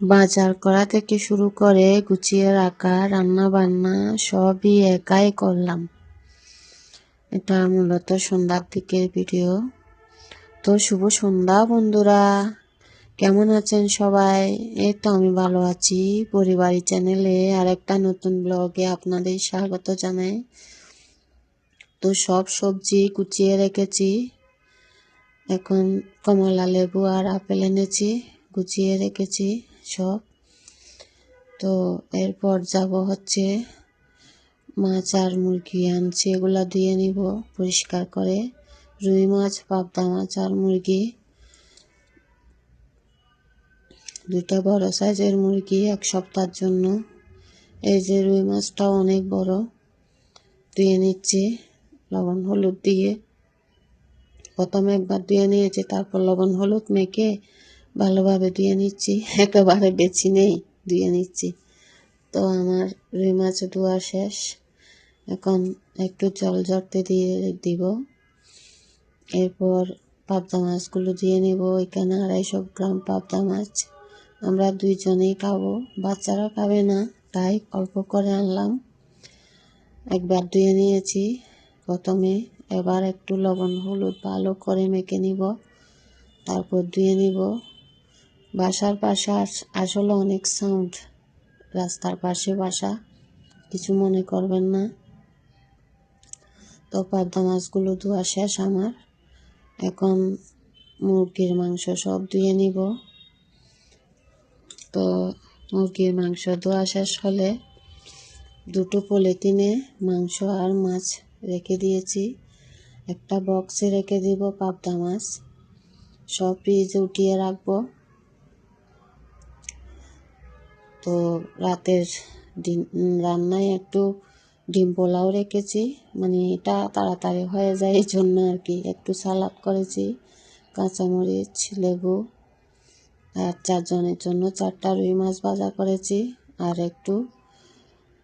বাজার করা থেকে শুরু করে গুছিয়ে রাখা রান্না বান্না সবই একাই করলাম। এটা মূলত সন্ধ্যার দিকের ভিডিও। তো শুভ সন্ধ্যা বন্ধুরা। কেমন আছেন সবাই? এই তো আমি ভালো আছি। পরিবারী চ্যানেলে আর একটা নতুন ব্লগে আপনাদের স্বাগত জানাই। তো সব সবজি কুচিয়ে রেখেছি। এখন কমলা লেবু আর আপেল এনেছি গুছিয়ে রেখেছি। সব তো এরপর যাব হচ্ছে মাছ আর মুরগি আনছি, এগুলো দিয়ে নিব পরিষ্কার করে। রুই মাছ, পাবদা মাছ আর মুরগি। দুটা বড় সাইজের মুরগি এক সপ্তাহের জন্য। এই যে রুই মাছটা অনেক বড়, ধুয়ে নিচ্ছি, লবণ হলুদ দিয়ে। প্রথমে একবার ধুয়ে নিয়েছি, তারপর লবণ হলুদ মেখে ভালোভাবে ধুয়ে নিচ্ছি। একেবারে বেছি নেই, ধুয়ে নিচ্ছি। তো আমার রুই মাছ ধোয়া শেষ। এখন একটু জল জড়তে দিয়ে দিব। এরপর পাবদা মাছগুলো দিয়ে নেব। এখানে আড়াইশো গ্রাম পাবদা মাছ। আমরা দুইজনেই খাব। বাচ্চারা খাবে না, তাই অল্প করে আনলাম। একবার ধুয়ে নিয়েছি। প্রথমে এবার একটু লবণ, হলুদ ভালো করে মেখে নিব। তারপর ধুয়ে নিব। বাসার পাশে আসলে অনেক সাউন্ড রাস্তার পাশে বাসা, কিছু মনে করবেন না। তো পাবদা মাছগুলো ধোয়া শেষ আমার। এখন মুরগির মাংস সব ধুয়ে নিব। তো মুরগির মাংস ধোয়া শেষ হলে দুটো পলিথিনে মাংস আর মাছ রেখে দিয়েছি। একটা বক্সে রেখে দিব পাবদা মাছ। সব ফ্রিজে উঠিয়ে রাখব। তো রাতের ডিম রান্নায় একটু ডিম পোলাও রেখেছি। মানে এটা তাড়াতাড়ি হয়ে যায় এই জন্য আর কি। একটু সালাদ করেছি, কাঁচামরিচ, লেবু আর চারজনের জন্য চারটা রুই মাছ ভাজা করেছি আর একটু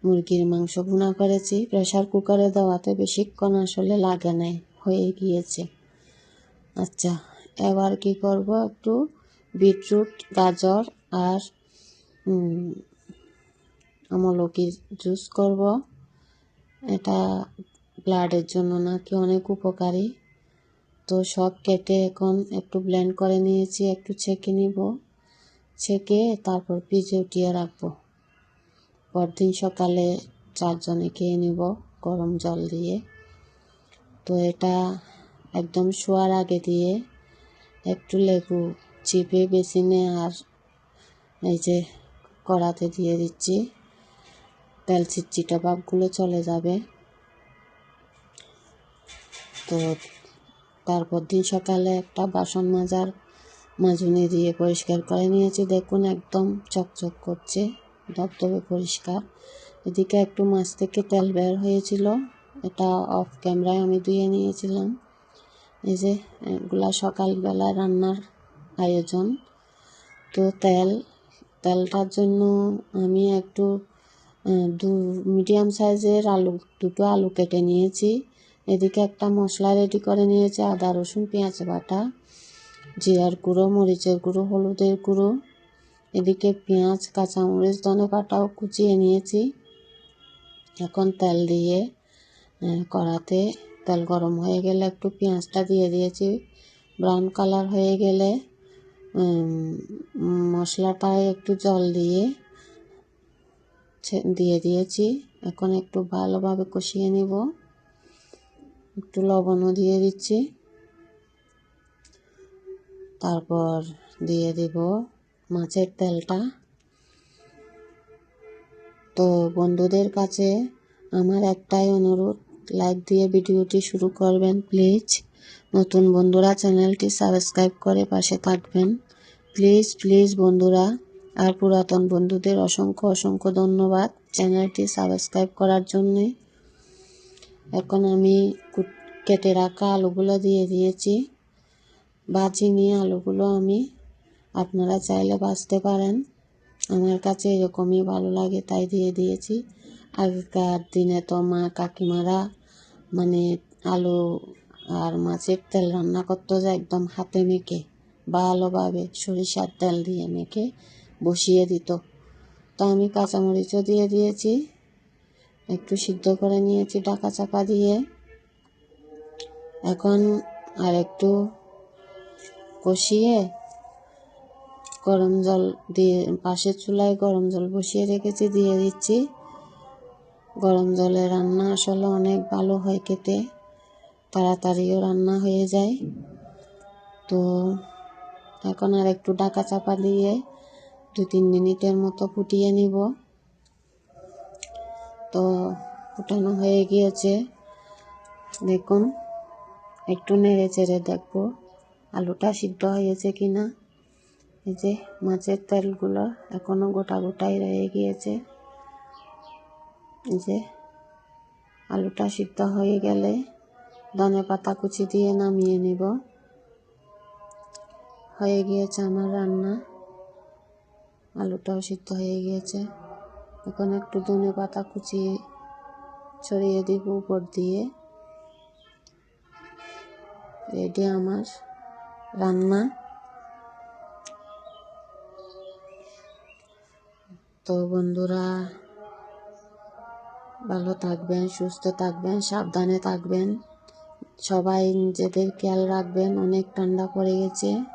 মুরগির মাংস ভুনা করেছি। প্রেশার কুকারে দেওয়াতে বেশিক্ষণ আসলে লাগে নাই, হয়ে গিয়েছে। আচ্ছা এবার কি করব? একটু বিটরুট, গাজর আর আমলকি জুস করব। এটা ব্লাডের জন্য নাকি অনেক উপকারী। তো সব কেটে এখন একটু ব্লেন্ড করে নিয়েছি, একটু ছেঁকে নিব। ছেঁকে তারপর পিজে উঠিয়ে রাখব। পরদিন সকালে চারজনে খেয়ে নিব গরম জল দিয়ে। তো এটা একদম শোয়ার আগে দিয়ে একটু লেবু চিপে বেসিনে আর এই যে কড়াতে দিয়ে দিচ্ছি। তেল চিটচিটা ভাবগুলো চলে যাবে। তো তারপর দিন সকালে একটা বাসন মাজার মাজুনি দিয়ে পরিষ্কার করে নিয়েছি। দেখুন একদম চকচক করছে, ধবধবে পরিষ্কার। এদিকে একটু মাছ থেকে তেল বের হয়েছিল, এটা অফ ক্যামেরায় আমি ধুয়ে নিয়েছিলাম। এই যে, এগুলা সকালবেলা রান্নার আয়োজন। তো তেল তেলটার জন্য আমি একটু দু মিডিয়াম সাইজের আলু, দুটো আলু কেটে নিয়েছি। এদিকে একটা মশলা রেডি করে নিয়েছি, আদা, রসুন, পেঁয়াজ বাটা, জিরার গুঁড়ো, মরিচের গুঁড়ো, হলুদের গুঁড়ো। এদিকে পেঁয়াজ, কাঁচামরিচ, ধনে পাতাও কুচিয়ে নিয়েছি। এখন তেল দিয়ে কড়াতে তেল গরম হয়ে গেলে একটু পেঁয়াজটা দিয়ে দিয়েছি। ব্রাউন কালার হয়ে গেলে মশলাটায় একটু জল দিয়ে দিয়ে দিয়েছি। এখন একটু ভালোভাবে কষিয়ে নিব। একটু লবণও দিয়ে দিচ্ছি। তারপর দিয়ে দিব মাছের তেলটা। তো বন্ধুদের কাছে আমার একটাই অনুরোধ, লাইক দিয়ে ভিডিওটি শুরু করবেন, প্লিজ। নতুন বন্ধুরা চ্যানেলটি সাবস্ক্রাইব করে পাশে থাকবেন। প্লিজ প্লিজ বন্ধুরা, আর পুরাতন বন্ধুদের অসংখ্য অসংখ্য ধন্যবাদ চ্যানেলটি সাবস্ক্রাইব করার জন্যে। এখন আমি কেটে রাখা আলুগুলো দিয়ে দিয়েছি। বাজি নিয়ে আলুগুলো আমি আপনারা চাইলে বাঁচতে পারেন। আমার কাছে এরকমই ভালো লাগে তাই দিয়ে দিয়েছি। আগেকার দিনে তো মা কাকিমারা মানে আলু আর মাছের তেল রান্না করতো যায় একদম হাতে মেখে। ভালোভাবে সরিষার তেল দিয়ে মেখে বসিয়ে দিত। তো আমি কাঁচামরিচও দিয়ে দিয়েছি, একটু সিদ্ধ করে নিয়েছি ডাকা চাপা দিয়ে। এখন আর একটু কষিয়ে গরম জল দিয়ে, পাশের চুলায় গরম জল বসিয়ে রেখেছি, দিয়ে দিচ্ছি। গরম জলে রান্না আসলে অনেক ভালো হয় খেতে, তাড়াতাড়িও রান্না হয়ে যায়। তো এখন আর একটু ডাকা চাপা দিয়ে দু তিন মিনিটের মতো ফুটিয়ে নিব। তো ফুটানো হয়ে গিয়েছে। দেখুন, একটু নেড়ে চেড়ে দেখব আলুটা সিদ্ধ হয়েছে কি না এই যে মাছের তেলগুলো এখনও গোটা গোটাই রয়ে গিয়েছে। এই যে আলুটা সিদ্ধ হয়ে গেলে ধনে পাতা কুচি দিয়ে নামিয়ে নেব। হয়ে গিয়েছে আমার রান্না। আলুটাও সিদ্ধ হয়ে গিয়েছে। এখন একটু ধনে পাতা কুচি ছড়িয়ে দিব উপর দিয়ে। রেডি আমার রান্না। তো বন্ধুরা, ভালো থাকবেন, সুস্থ থাকবেন, সাবধানে থাকবেন। সবাই নিজেদের খেয়াল রাখবেন, অনেক ঠান্ডা পড়ে গেছে।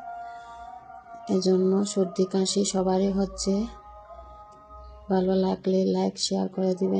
এজন্য সর্দি কাশি সবারই হচ্ছে। ভালো লাগলে লাইক শেয়ার করে দিবেন।